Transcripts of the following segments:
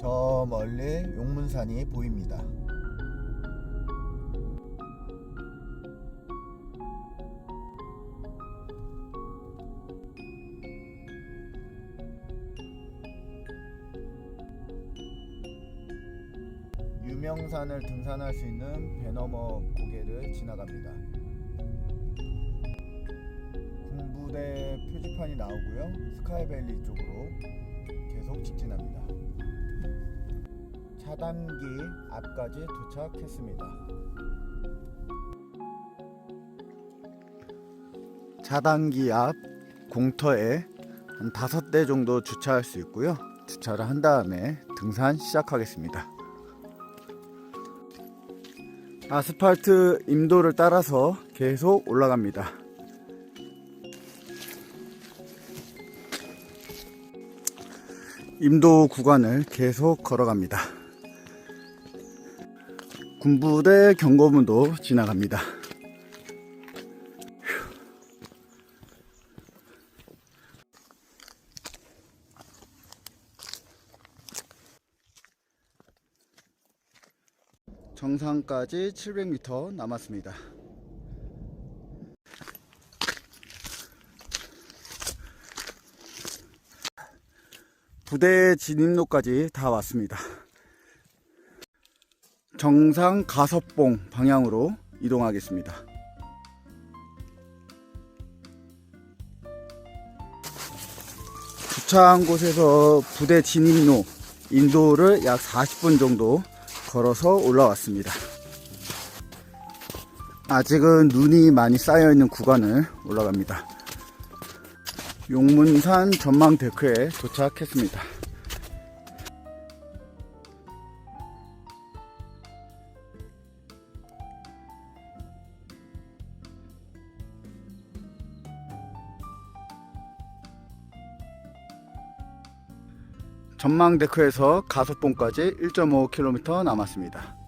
저 멀리 용문산이 보입니다. 유명산을 등산할 수 있는 배너머 고개를 지나갑니다. 군부대 표지판이 나오고요. 스카이밸리 쪽으로 계속 직진합니다. 차단기 앞까지 도착했습니다. 차단기 앞 공터에 한 다섯 대 정도 주차할 수 있고요. 주차를 한 다음에 등산 시작하겠습니다. 아스팔트 임도를 따라서 계속 올라갑니다. 임도 구간을 계속 걸어갑니다. 군부대 경고문도 지나갑니다. 정상까지 700m 남았습니다. 부대 진입로까지 다 왔습니다. 정상 가섭봉 방향으로 이동하겠습니다. 주차한 곳에서 부대 진입로 인도를 약 40분 정도 걸어서 올라왔습니다. 아직은 눈이 많이 쌓여 있는 구간을 올라갑니다. 용문산 전망 데크에 도착했습니다. 전망 데크에서 가속봉까지 1.5km 남았습니다.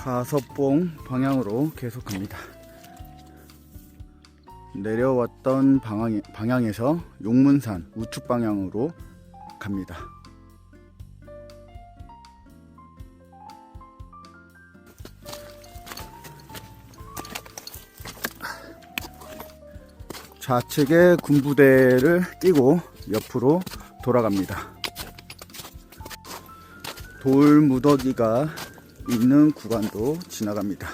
가섭봉 방향으로 계속 갑니다. 내려왔던 방향, 방향에서 용문산 우측 방향으로 갑니다. 좌측에 군부대를 끼고 옆으로 돌아갑니다. 돌 무더기가 있는 구간도 지나갑니다.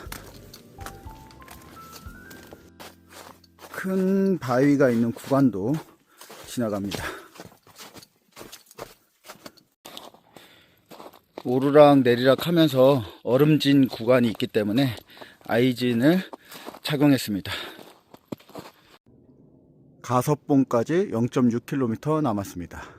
큰 바위가 있는 구간도 지나갑니다. 오르락 내리락 하면서 얼음진 구간이 있기 때문에 아이진을 착용했습니다. 가섭봉까지 0.6km 남았습니다.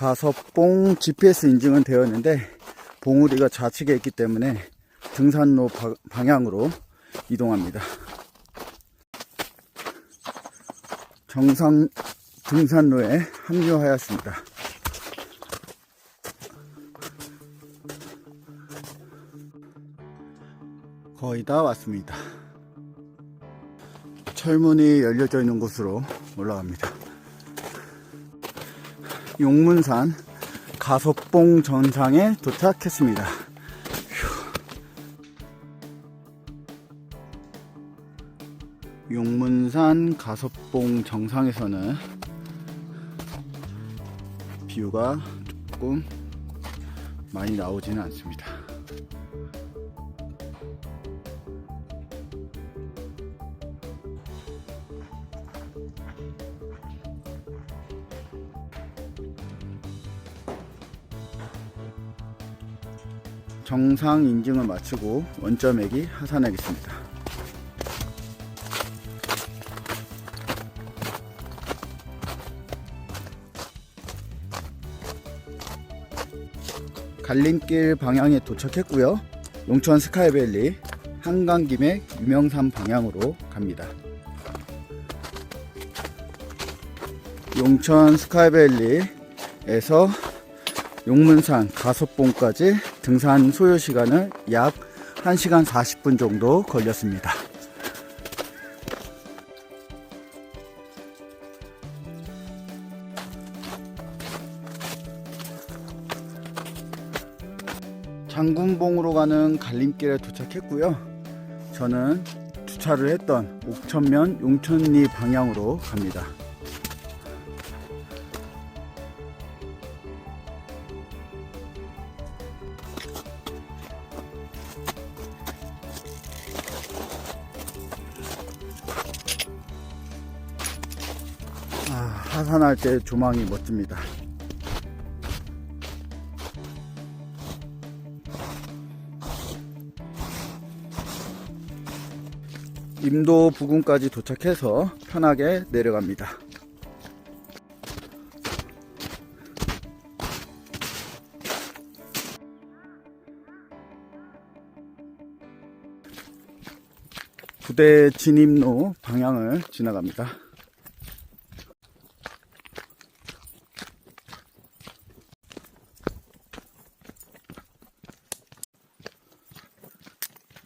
가섭봉 GPS 인증은 되어 있는데 봉우리가 좌측에 있기 때문에 등산로 바- 방향으로 이동합니다. 정상 등산로에 합류하였습니다. 거의 다 왔습니다. 철문이 열려져 있는 곳으로 올라갑니다. 용문산 가섭봉 전상에 도착했습니다. 휴. 용문산 가섭봉 정상에서는 뷰가 조금 많이 나오지는 않습니다. 정상 인증을 마치고 원점액이 하산하겠습니다. 갈림길 방향에 도착했고요. 용천 스카이밸리 한강김의 유명산 방향으로 갑니다. 용천 스카이밸리에서 용문산 가섭봉까지 등산 소요 시간은 약 1시간 40분 정도 걸렸습니다. 장군봉으로 가는 갈림길에 도착했고요. 저는 주차를 했던 옥천면 용천리 방향으로 갑니다. 하산할 때 조망이 멋집니다. 임도 부근까지 도착해서 편하게 내려갑니다. 부대 진입로 방향을 지나갑니다.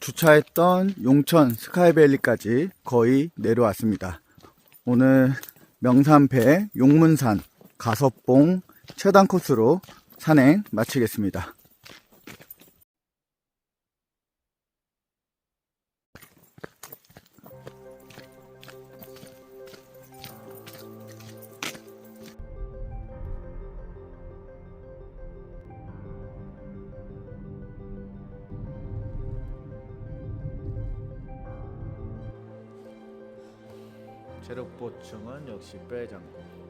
주차했던 용천 스카이밸리까지 거의 내려왔습니다. 오늘 명산배 용문산 가섭봉 최단 코스로 산행 마치겠습니다. 체력 보충은 역시 빼장구.